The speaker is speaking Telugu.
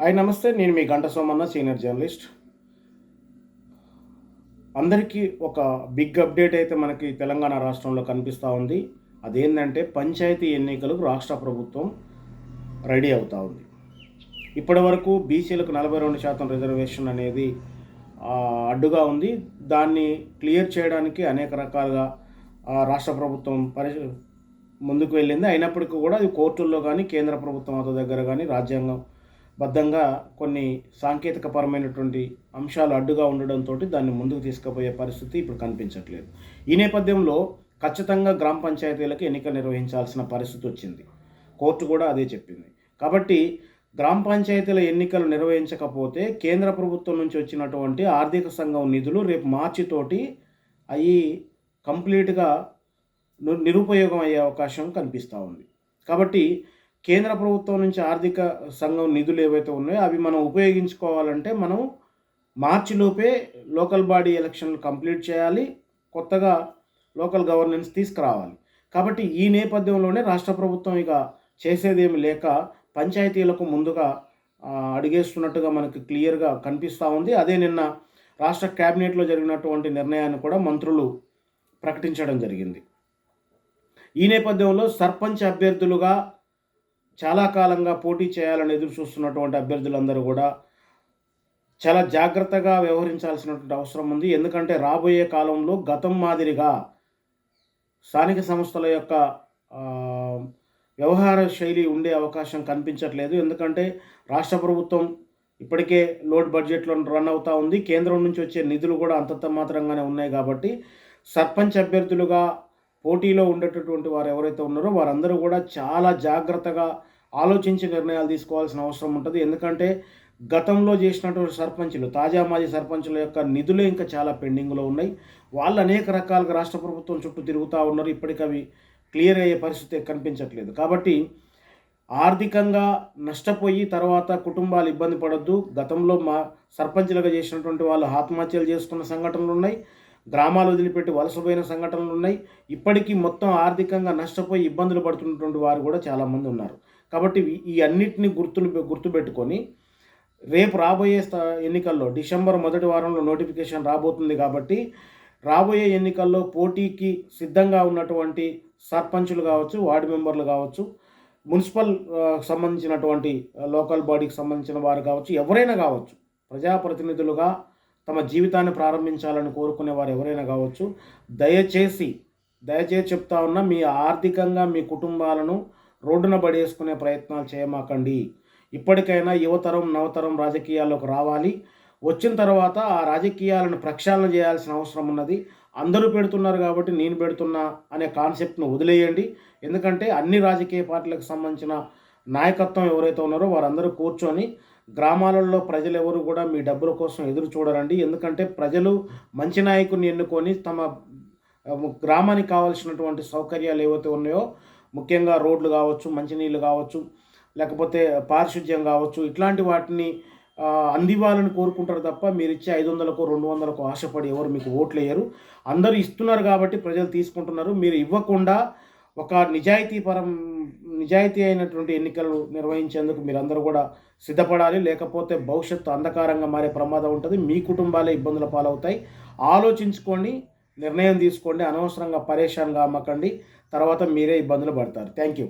హాయ్ నమస్తే. నేను మీ గంట సోమన్న సీనియర్ జర్నలిస్ట్. అందరికీ ఒక బిగ్ అప్డేట్ అయితే మనకి తెలంగాణ రాష్ట్రంలో కనిపిస్తూ ఉంది. అదేంటంటే పంచాయతీ ఎన్నికలకు రాష్ట్ర ప్రభుత్వం రెడీ అవుతూ ఉంది. ఇప్పటి వరకు బీసీలకు నలభై రెండు శాతం రిజర్వేషన్ అనేది అడ్డుగా ఉంది. దాన్ని క్లియర్ చేయడానికి అనేక రకాలుగా రాష్ట్ర ప్రభుత్వం పరి ముందుకు వెళ్ళింది. అయినప్పటికీ కూడా అది కోర్టుల్లో కానీ కేంద్ర ప్రభుత్వం దగ్గర కానీ రాజ్యాంగం బద్ధంగా కొన్ని సాంకేతికపరమైనటువంటి అంశాలు అడ్డుగా ఉండడంతో దాన్ని ముందుకు తీసుకుపోయే పరిస్థితి ఇప్పుడు కనిపించట్లేదు. ఈ నేపథ్యంలో ఖచ్చితంగా గ్రామ పంచాయతీలకు ఎన్నికలు నిర్వహించాల్సిన పరిస్థితి వచ్చింది. కోర్టు కూడా అదే చెప్పింది. కాబట్టి గ్రామ పంచాయతీల ఎన్నికలు నిర్వహించకపోతే కేంద్ర ప్రభుత్వం నుంచి వచ్చినటువంటి ఆర్థిక సంఘం నిధులు రేపు మార్చి తోటి అవి కంప్లీట్గా నిరుపయోగం అయ్యే అవకాశం కనిపిస్తూ ఉంది. కాబట్టి కేంద్ర ప్రభుత్వం నుంచి ఆర్థిక సంఘం నిధులు ఏవైతే ఉన్నాయో అవి మనం ఉపయోగించుకోవాలంటే మనం మార్చిలోపే లోకల్ బాడీ ఎలక్షన్లు కంప్లీట్ చేయాలి కొత్తగా లోకల్ గవర్నెన్స్ తీసుకురావాలి. కాబట్టి ఈ నేపథ్యంలోనే రాష్ట్ర ప్రభుత్వం ఇక చేసేదేమి లేక పంచాయతీలకు ముందుగా అడిగేస్తున్నట్టుగా మనకు క్లియర్గా కనిపిస్తూ ఉంది. అదే నిన్న రాష్ట్ర క్యాబినెట్లో జరిగినటువంటి నిర్ణయాన్ని కూడా మంత్రులు ప్రకటించడం జరిగింది. ఈ నేపథ్యంలో సర్పంచ్ అభ్యర్థులుగా చాలా కాలంగా పోటీ చేయాలని ఎదురు చూస్తున్నటువంటి అభ్యర్థులందరూ కూడా చాలా జాగ్రత్తగా వ్యవహరించాల్సినటువంటి అవసరం ఉంది. ఎందుకంటే రాబోయే కాలంలో గతం మాదిరిగా స్థానిక సంస్థల యొక్క వ్యవహార శైలి ఉండే అవకాశం కనిపించట్లేదు. ఎందుకంటే రాష్ట్ర ప్రభుత్వం ఇప్పటికే లోడ్ బడ్జెట్లో రన్ అవుతూ ఉంది. కేంద్రం నుంచి వచ్చే నిధులు కూడా అంతంత మాత్రంగానే ఉన్నాయి కాబట్టి సర్పంచ్ అభ్యర్థులుగా పోటీలో ఉండేటటువంటి వారు ఎవరైతే ఉన్నారో వారందరూ కూడా చాలా జాగ్రత్తగా ఆలోచించి నిర్ణయాలు తీసుకోవాల్సిన అవసరం ఉంటుంది. ఎందుకంటే గతంలో చేసినటువంటి సర్పంచులు తాజా మాజీ సర్పంచుల యొక్క నిధులే ఇంకా చాలా పెండింగ్లో ఉన్నాయి. వాళ్ళు అనేక రకాలుగా రాష్ట్ర ప్రభుత్వం చుట్టూ తిరుగుతూ ఉన్నారు. ఇప్పటికవి అవి క్లియర్ అయ్యే పరిస్థితి కనిపించట్లేదు. కాబట్టి ఆర్థికంగా నష్టపోయి తర్వాత కుటుంబాలు ఇబ్బంది పడద్దు. గతంలో మా సర్పంచులుగా చేసినటువంటి వాళ్ళు ఆత్మహత్యలు చేసుకున్న సంఘటనలు ఉన్నాయి. గ్రామాలు వదిలిపెట్టి వలసపోయిన సంఘటనలు ఉన్నాయి. ఇప్పటికీ మొత్తం ఆర్థికంగా నష్టపోయి ఇబ్బందులు పడుతున్నటువంటి వారు కూడా చాలామంది ఉన్నారు. కాబట్టి ఈ- అన్నింటినీ అన్నిటిని గుర్తులు గుర్తుపెట్టుకొని రేపు రాబోయే ఎన్నికల్లో డిసెంబర్ మొదటి వారంలో నోటిఫికేషన్ రాబోతుంది కాబట్టి రాబోయే ఎన్నికల్లో పోటీకి సిద్ధంగా ఉన్నటువంటి సర్పంచులు కావచ్చు వార్డు మెంబర్లు కావచ్చు మున్సిపల్ సంబంధించినటువంటి లోకల్ బాడీకి సంబంధించిన వారు కావచ్చు ఎవరైనా కావచ్చు ప్రజాప్రతినిధులుగా తమ జీవితాన్ని ప్రారంభించాలని కోరుకునే వారు ఎవరైనా కావచ్చు దయచేసి దయచేసి చెప్తా ఉన్నా మీ ఆర్థికంగా మీ కుటుంబాలను రోడ్డున పడేసుకునే ప్రయత్నాలు చేయమాకండి. ఇప్పటికైనా యువతరం నవతరం రాజకీయాల్లోకి రావాలి. వచ్చిన తర్వాత ఆ రాజకీయాలను ప్రక్షాళన చేయాల్సిన అవసరం ఉన్నది. అందరూ పెడుతున్నారు కాబట్టి నేను పెడుతున్నా అనే కాన్సెప్ట్ను వదిలేయండి. ఎందుకంటే అన్ని రాజకీయ పార్టీలకు సంబంధించిన నాయకత్వం ఎవరైతే ఉన్నారో వారందరూ కూర్చొని గ్రామాలలో ప్రజలు ఎవరు కూడా మీ డబ్బుల కోసం ఎదురు చూడరండి. ఎందుకంటే ప్రజలు మంచి నాయకుని ఎన్నుకొని తమ గ్రామానికి కావాల్సినటువంటి సౌకర్యాలు ఏవైతే ఉన్నాయో ముఖ్యంగా రోడ్లు కావచ్చు మంచినీళ్ళు కావచ్చు లేకపోతే పారిశుద్ధ్యం కావచ్చు ఇట్లాంటి వాటిని అందివ్వాలని కోరుకుంటారు తప్ప మీరు ఇచ్చే ఐదు వందలకు రెండు వందలకు ఆశపడి ఎవరు మీకు ఓట్లు వేయరు అందరూ ఇస్తున్నారు కాబట్టి ప్రజలు తీసుకుంటున్నారు. మీరు ఇవ్వకుండా ఒక నిజాయితీ పరం నిజాయితీ అయినటువంటి ఎన్నికలు నిర్వహించేందుకు మీరందరూ కూడా సిద్ధపడాలి. లేకపోతే భవిష్యత్తు అంధకారంగా మారే ప్రమాదం ఉంటుంది. మీ కుటుంబాలే ఇబ్బందుల పాలవుతాయి. ఆలోచించుకోండి నిర్ణయం తీసుకోండి. అనవసరంగా పరేషాన్గా అమ్మకండి తర్వాత మీరే ఇబ్బందులు పడతారు. Thank you.